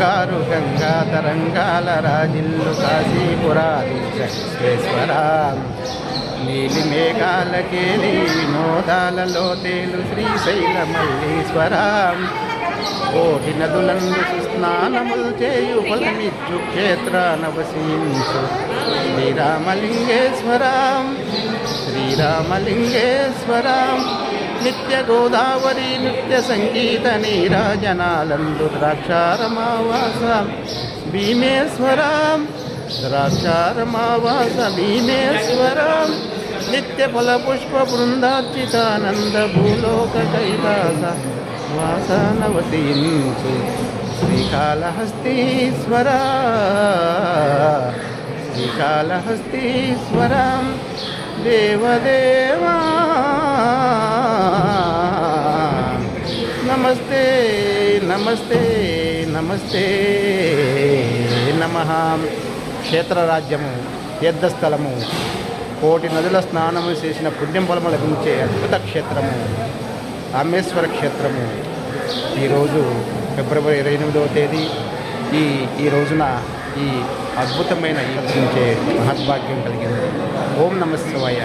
బంగారు గంగా తరంగాల రాజిల్లు కాశీపురాధీశ్వర నీలి మేఘాలకేలి వినోదాలలో తేలు శ్రీశైల మల్లీశ్వర. కోటి నదులందు స్నానములు చేయు ఫలమిచ్చు క్షేత్ర నవసించు శ్రీరామలింగేశ్వర. శ్రీరామలింగేశ్వర. నిత్య గోదావరి నిత్య సంగీత నీరాజనాలందు ద్రాక్షారమావాస భీమేశ్వరం ద్రాక్షారమావాస భీమేశ్వరం నిత్య ఫల పుష్ప బృందార్చితానంద భూలోక కైలాస వాసనవతీంచు. శ్రీకాళహస్తీశ్వర శ్రీకాళహస్తీశ్వరం. దేవదేవా. నమస్తే నమస్తే నమస్తే నమ. క్షేత్రరాజ్యము తీర్థస్థలము కోటి నదుల స్నానము చేసిన పుణ్యం బలము లభించే అద్భుత క్షేత్రము రామేశ్వర క్షేత్రము. ఈరోజు ఫిబ్రవరి ఇరవై ఎనిమిదవ తేదీ. ఈ ఈ రోజున ఈ అద్భుతమైన ఈ మహద్భాగ్యం కలిగింది. ఓం నమ శివాయ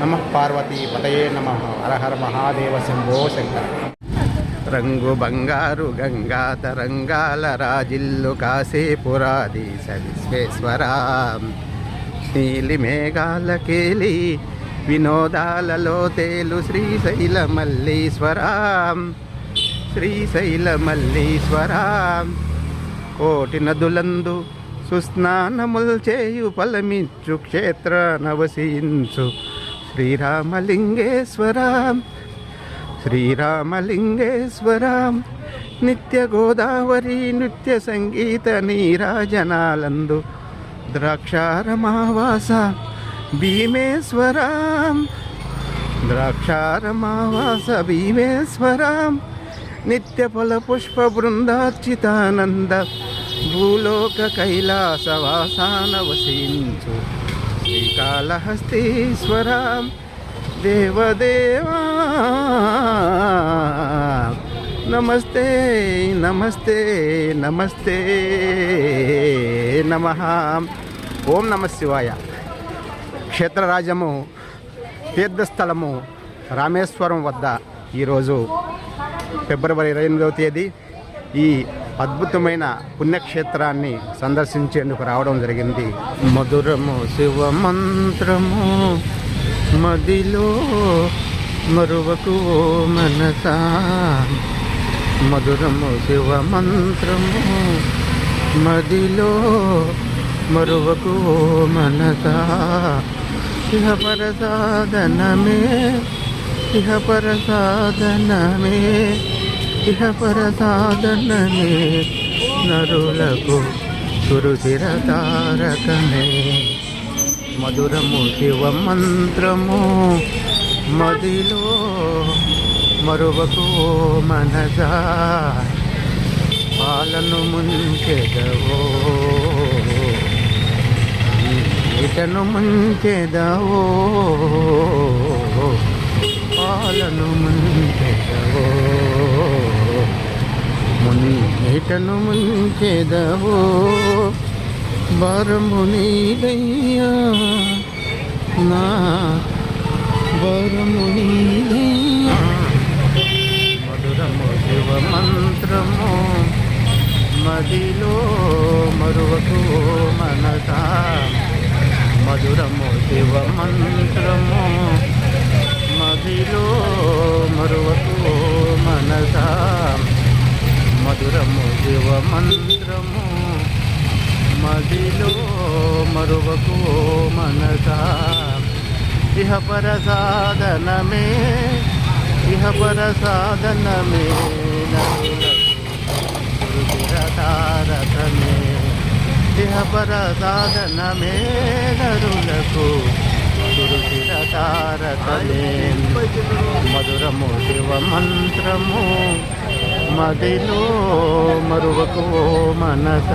నమ పార్వతీ పతయే నమ హరహర మహాదేవ శంభో శంకర. రంగు బంగారు గంగా తరంగాల రాజిల్లు కాశీపురాధీశ విశ్వేశ్వర నీలి మేఘాల కేలి వినోదాలలో తేలు శ్రీశైల మల్లీశ్వర. శ్రీశైల మల్లీశ్వర. కోటి నదులందు సుస్నానముల్ చేయు ఫలమిచ్చు క్షేత్ర నవసించు శ్రీరామలింగేశ్వర శ్రీరామలింగేశ్వర నిత్య గోదావరి నృత్య సంగీత నీరాజనాలందు ద్రాక్షారమావాస భీమేశ్వర ద్రాక్షారమావాస భీమేశ్వర నిత్య ఫల పుష్ప బృందార్చితానంద భూలోక కైలాసవాసాన వసించు. శ్రీకాళహస్తీశ్వరా దేవదేవా. నమస్తే నమస్తే నమస్తే నమ. ఓం నమ శివాయ. క్షేత్రరాజము తీర్థస్థలము రామేశ్వరం వద్ద ఈరోజు ఫిబ్రవరి ఇరవై ఎనిమిదవ తేదీ ఈ అద్భుతమైన పుణ్యక్షేత్రాన్ని సందర్శించేందుకు రావడం జరిగింది. మధురము శివ మంత్రము మదిలో మరువకు ఓ మనసా. మధురము శివ మంత్రము మదిలో మరువకు ఓ మనసా. ఇహ పర ఇహ పర ఇహపర ఇహ సాధనమే నరులకు సురుచిర తారకమే మధురము శివ మంత్రము మదిలో మరువకు మనసా. పాలను ముంచెదవో ఇతను ముంచెదవో. పాలను ముంచెదవో. మున్నిటను ముంచెదవో? బరము నీదయ్యా నా బరము నీదయ్యా మధురము శివ మంత్రము మదిలో మరువకు మనస. మధురము శివ మంత్రము మదిలో మరువకు మనసా. మధురము శివ మంత్రము మదిలో మరువకు మనస. ఇహ పర సాధనమే ఇహ పర సాధనమే తారకమే ఇహ పర సాధనమే నరులకు గురుశిర మధురము శివ మంత్రము మదిలో మరువకో మనస?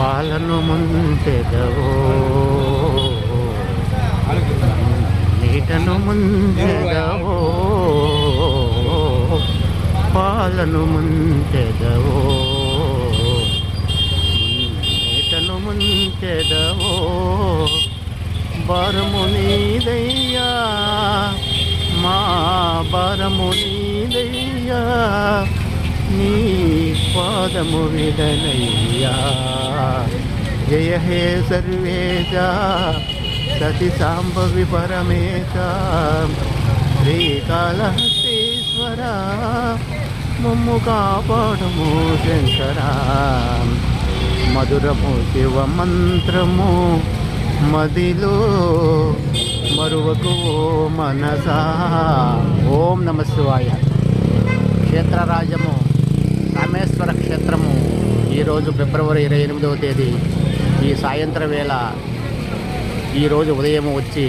పాలను ముంచెదవో? నీటను ముంచెదవో? పాలను ముంచెదవో? నీటను ముంచెదవో? భారము నీదై పాదము విదనయ్యా జయ హే సర్వేశ సతి సాంభవి పరమేశ శ్రీకాళహస్తీశ్వర మమ్ము కాపాడము శంకరా. మధురము శివ మంత్రము మదిలో మరువకు మనసా. ఓం నమ శివాయ. క్షేత్రరాజము. రామేశ్వర క్షేత్రము ఈరోజు ఫిబ్రవరి ఇరవై ఎనిమిదవ తేదీ. ఈ సాయంత్రం వేళ ఈరోజు ఉదయం వచ్చి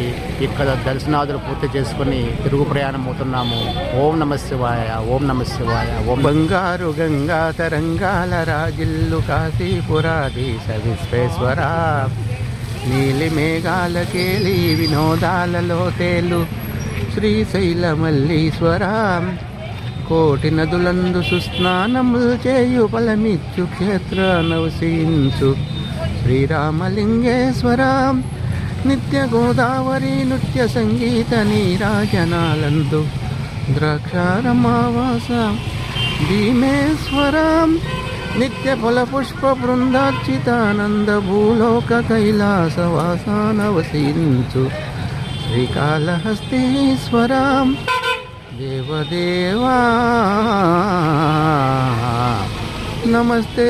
ఇక్కడ దర్శనాదులు పూర్తి చేసుకుని తిరుగు ప్రయాణం అవుతున్నాము. ఓం నమ శివాయ ఓం నమ శివాయ ఓం బంగారు గంగా తరంగాల రాజిల్లు కాశీపురాధీశ విశ్వేశ్వర. నీలి మేఘాల కేలి వినోదాలలో తేలు శ్రీశైల మల్లీశ్వర కోటి నదులందు సుస్నానములు చేయు ఫలమిచ్చు క్షేత్ర నవసించు శ్రీరామలింగేశ్వర నిత్య గోదావరి నృత్య సంగీత నీరాజనాలందు. ద్రాక్షారమావాస భీమేశ్వర నిత్య ఫల పుష్ప బృందార్చితానంద భూలోక కైలాసవాసానవసించు వాసానవసించు. దేవదేవా నమస్తే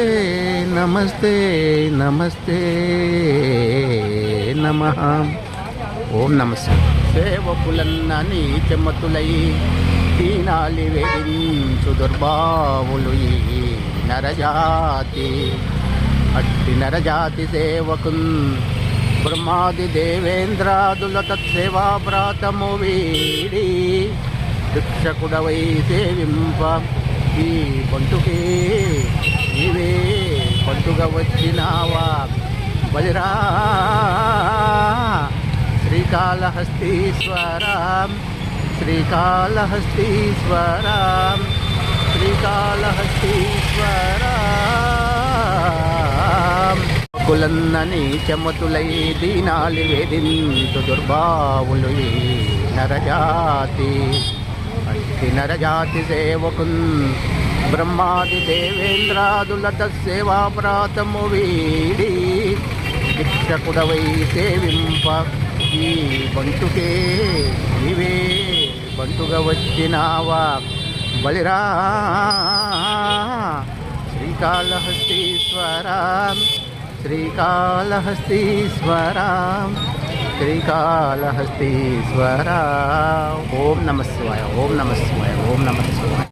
నమస్తే నమస్తే నమ. ఓం నమస్తే సేవకులన్న నీచమతులై దీనాలి వేధించు దుర్భావులు ఈ నరజాతి. అట్టి నరజాతి సేవకున్ బ్రహ్మాది దేవేంద్రాదుల తత్సేవా ప్రాతము వీడి. శిక్షకుడవై సేవింప. ఈ పంటుకే నీవే పంటుగా వచ్చినావా? బలిరా. శ్రీకాళహస్తీశ్వర. శ్రీకాళహస్తీశ్వర. శ్రీకాళహస్తీశ్వర. కులన్నని చెమతులై దీనాలి వేదింతు దుర్భావులు ఈ నరజాతి. నరజాతి సేవకున్ బ్రహ్మాది దేవేంద్రాదులత తస్సేవా ప్రాతము వీడి శిక్షకుడవై సేవింప ఈ బంటుకే నీవే బంటుగా వచ్చినావా బలిరా. శ్రీకాళహస్తీశ్వరా. శ్రీకాళహస్తీశ్వరా. శ్రీకాళహస్తీశ్వర ఓం నమ శివాయ ఓం నమ శివాయ ఓం నమ శివాయ